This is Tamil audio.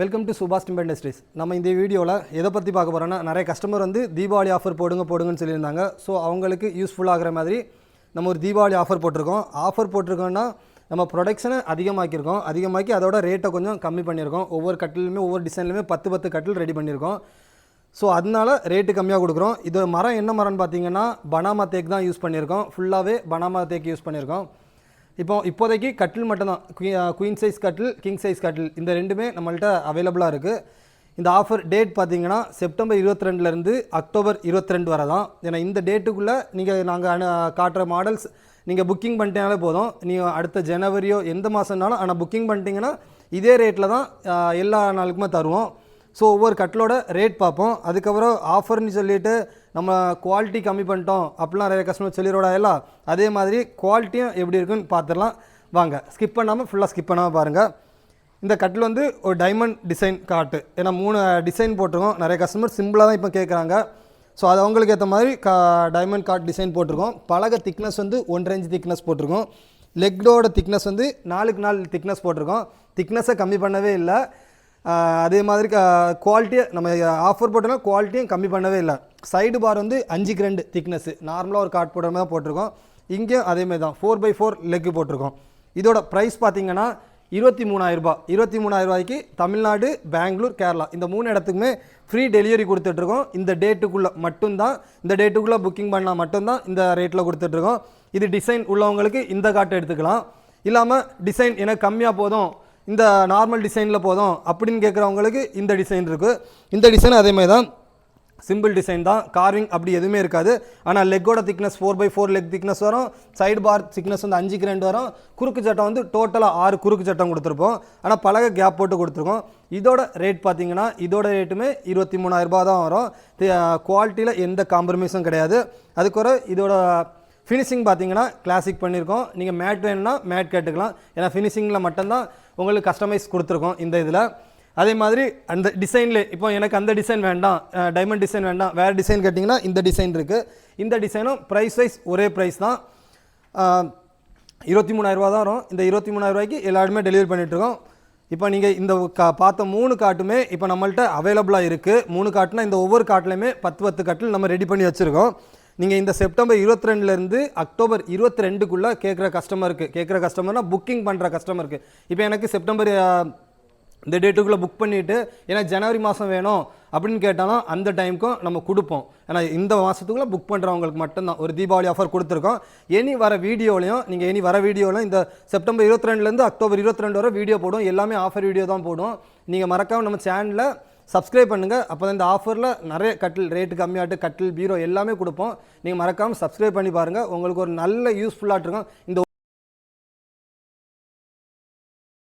வெல்கம் டு சுபாஷ் டிம்பர் இண்டஸ்ட்ரீஸ் நம்ம இந்த வீடியோவில் எதை பற்றி பார்க்க போகிறோன்னா நிறைய கஸ்டமர் வந்து தீபாவளி ஆஃபர் போடுங்க போடுங்கன்னு சொல்லியிருந்தாங்க. ஸோ அவங்களுக்கு யூஸ்ஃபுல்லாகிற மாதிரி நம்ம ஒரு தீபாவளி ஆஃபர் போட்டிருக்கோம். ஆஃபர் போட்டிருக்கோன்னா நம்ம ப்ரொடக்ஷனை அதிகமாக்கியிருக்கோம். அதிகமாக்கி அதோட ரேட்டை கொஞ்சம் கம்மி பண்ணியிருக்கோம். ஒவ்வொரு கட்டிலுமே ஒவ்வொரு டிசைன்லையுமே பத்து பத்து கட்டில் ரெடி பண்ணியிருக்கோம். ஸோ அதனால ரேட்டு கம்மியாக கொடுக்குறோம். இது மரம் என்ன மரம்னு பார்த்தீங்கன்னா பனாமா தேக் தான் யூஸ் பண்ணியிருக்கோம். ஃபுல்லாகவே பனாமா தேக் யூஸ் பண்ணியிருக்கோம். இப்போ இப்போதைக்கு கட்டில் மட்டும்தான். குயின் சைஸ் uh, கட்டில் கிங் சைஸ் கட்டில் இந்த ரெண்டுமே நம்மள்ட்ட அவைலபிளாக இருக்குது இந்த ஆஃபர் டேட் பார்த்தீங்கன்னா செப்டம்பர் 22 இருந்து அக்டோபர் 22 வரை தான் ஏன்னா இந்த டேட்டுக்குள்ளே நீங்கள் நாங்கள் காட்டுற மாடல்ஸ் நீங்கள் புக்கிங் பண்ணிட்டீங்கனாலே போதும். நீங்கள் அடுத்த ஜனவரியோ எந்த மாதம்னாலும் ஆனால் புக்கிங் பண்ணிட்டீங்கன்னா இதே ரேட்டில் தான் uh, எல்லா நாளுக்குமே தருவோம். ஸோ ஒவ்வொரு கட்டிலோட ரேட் பார்ப்போம். அதுக்கப்புறம் ஆஃபர்னு சொல்லிட்டு நம்ம குவாலிட்டி கம்மி பண்ணிட்டோம் அப்படிலாம் நிறைய கஸ்டமர் சொல்லிடுறோட எல்லாம். அதே மாதிரி குவாலிட்டியும் எப்படி இருக்குன்னு பார்த்துடலாம். வாங்க ஸ்கிப் பண்ணாமல் ஃபுல்லாக ஸ்கிப் பண்ணாமல் பாருங்கள் இந்த கட்டில் வந்து ஒரு டைமண்ட் டிசைன் காட்டு. ஏன்னா மூணு டிசைன் போட்டிருக்கோம். நிறைய கஸ்டமர் சிம்பிளாக தான் இப்போ கேட்குறாங்க ஸோ அது அவங்களுக்கு ஏற்ற மாதிரி கா டைமண்ட் காட் டிசைன் போட்டிருக்கோம். பலக திக்னஸ் வந்து ஒன்றரை இன்ச் திக்னஸ் போட்டிருக்கோம். லெக்டோட திக்னஸ் வந்து நாலுக்கு நாலு திக்னஸ் போட்டிருக்கோம். திக்னஸை கம்மி பண்ணவே இல்லை. அதே மாதிரி குவாலிட்டியை நம்ம ஆஃபர் போட்டோம்னா குவாலிட்டியும் கம்மி பண்ணவே இல்லை. சைடு பார் வந்து அஞ்சுக்கு ரெண்டு திக்னஸ்ஸு நார்மலாக ஒரு காட் போடுற மாதிரி தான் போட்டிருக்கோம். இங்கேயும் அதேமாதிரி தான். ஃபோர் பை ஃபோர் லெக்கு போட்டிருக்கோம். இதோட ப்ரைஸ் பார்த்தீங்கன்னா இருபத்தி மூணாயிரரூபா இருபத்தி மூணாயிரரூபாய்க்கு தமிழ்நாடு பெங்களூர் கேரளா இந்த மூணு இடத்துக்குமே ஃப்ரீ டெலிவரி கொடுத்துட்ருக்கோம். இந்த டேட்டுக்குள்ளே மட்டும்தான். இந்த டேட்டுக்குள்ளே புக்கிங் பண்ணால் மட்டும்தான் இந்த ரேட்டில் கொடுத்துட்ருக்கோம். இது டிசைன் உள்ளவங்களுக்கு இந்த காட்டை எடுத்துக்கலாம். இல்லாமல் டிசைன் எனக்கு கம்மியாக போதும். இந்த நார்மல் டிசைனில் போதும். அப்படின்னு கேட்குறவங்களுக்கு இந்த டிசைன் இருக்குது இந்த டிசைன் அதேமாதிரி தான் சிம்பிள் டிசைன் தான். கார்விங் அப்படி எதுவுமே இருக்காது. ஆனால் லெக்கோட thickness four by four leg thickness வரும். சைடு பார் திக்னஸ் வந்து அஞ்சுக்கு ரெண்டு வரும். குறுக்கு சட்டம் வந்து டோட்டலாக ஆறு குறுக்கு சட்டம் கொடுத்துருப்போம். ஆனால் பலகை கேப் போட்டு கொடுத்துருக்கோம். இதோட ரேட் பார்த்தீங்கன்னா இதோட ரேட்டுமே இருபத்தி மூணாயிரரூபா தான் வரும். குவாலிட்டியில் எந்த காம்ப்ரமைஸும் கிடையாது. அதுக்கு இதோட ஃபினிஷிங் பார்த்தீங்கன்னா கிளாசிக் பண்ணியிருக்கோம் நீங்கள் மேட் வேணும்னா மேட் கேட்டுக்கலாம். ஏன்னா ஃபினிஷிங்கில் மட்டும்தான் உங்களுக்கு கஸ்டமைஸ் கொடுத்துருக்கோம் இந்த இதில். அதே மாதிரி அந்த டிசைனில் இப்போ எனக்கு அந்த டிசைன் வேண்டாம் டைமண்ட் டிசைன் வேண்டாம். வேறு டிசைன் கேட்டிங்கன்னா இந்த டிசைன் இருக்குது இந்த டிசைனும் ப்ரைஸ் வைஸ் ஒரே ப்ரைஸ் தான். இருபத்தி மூணாயிரரூவா தான் வரும். இந்த இருபத்தி மூணாயிரரூவாய்க்கு எல்லாருமே டெலிவரி பண்ணிகிட்ருக்கோம் இப்போ நீங்கள் இந்த கா பார்த்த மூணு காட்டுமே இப்போ நம்மள்ட்ட அவைலபிளாக இருக்குது மூணு காட்டுனா இந்த ஒவ்வொரு காட்டிலையுமே பத்து பத்து காட்டில் நம்ம ரெடி பண்ணி வச்சுருக்கோம். நீங்கள் இந்த செப்டம்பர் இருபத்தி ரெண்டுலேருந்து அக்டோபர் இருபத்தி ரெண்டுக்குள்ளே கேட்குற கஸ்டமருக்கு கேட்குற கஸ்டமர்னால் புக்கிங் பண்ணுற கஸ்டமருக்கு இப்போ எனக்கு செப்டம்பர் இந்த டேட்டுக்குள்ளே புக் பண்ணிவிட்டு ஏன்னா ஜனவரி மாதம் வேணும் அப்படின்னு கேட்டாலும் அந்த டைமுக்கும் நம்ம கொடுப்போம். ஏன்னா இந்த மாதத்துக்குள்ளே புக் பண்ணுறவங்களுக்கு மட்டும்தான். ஒரு தீபாவளி ஆஃபர் கொடுத்துருக்கோம். இனி வர வீடியோலையும் நீங்கள் இனி வர வீடியோலையும் இந்த செப்டம்பர் 22 ரெண்டுலேருந்து அக்டோபர் 22 வரை வீடியோ போடும் எல்லாமே ஆஃபர் வீடியோ தான் போடும் நீங்கள் மறக்காமல் நம்ம சேனலில் சப்ஸ்கிரைப் பண்ணுங்கள் அப்போ தான் இந்த ஆஃபரில் நிறைய கட்டில் ரேட்டு கம்மியாட்டு கட்டில் பீரோ எல்லாமே கொடுப்போம். நீங்கள் மறக்காமல் சப்ஸ்கிரைப் பண்ணி பாருங்கள் உங்களுக்கு ஒரு நல்ல யூஸ்ஃபுல்லாக இருக்கும். இந்த